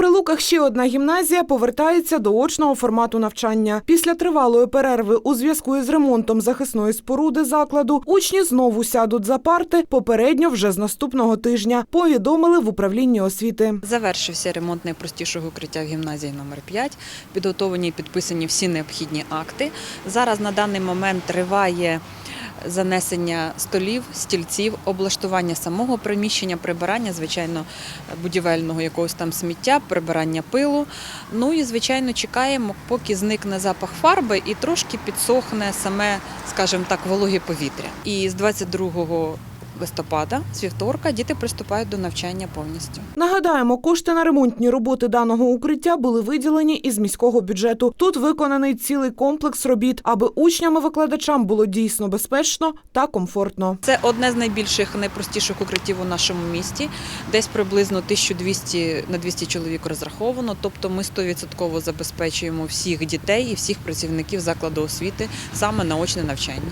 Прилуках ще одна гімназія повертається до очного формату навчання. Після тривалої перерви у зв'язку із ремонтом захисної споруди закладу учні знову сядуть за парти попередньо вже з наступного тижня. Повідомили в управлінні освіти. Завершився ремонт найпростішого укриття в гімназії номер 5 Підготовлені і підписані всі необхідні акти. Зараз на даний момент триває занесення столів, стільців, облаштування самого приміщення, прибирання, звичайно, будівельного якогось там сміття, прибирання пилу. Ну і звичайно чекаємо, поки зникне запах фарби і трошки підсохне саме, скажімо так, вологе повітря. І з 22 листопада, з вівторка, діти приступають до навчання повністю. Нагадаємо, кошти на ремонтні роботи даного укриття були виділені із міського бюджету. Тут виконаний цілий комплекс робіт, аби учням-викладачам було дійсно безпечно та комфортно. Це одне з найбільших, найпростіших укриттів у нашому місті. Десь приблизно 1200 на 200 чоловік розраховано. Тобто ми 100% забезпечуємо всіх дітей і всіх працівників закладу освіти саме на очне навчання.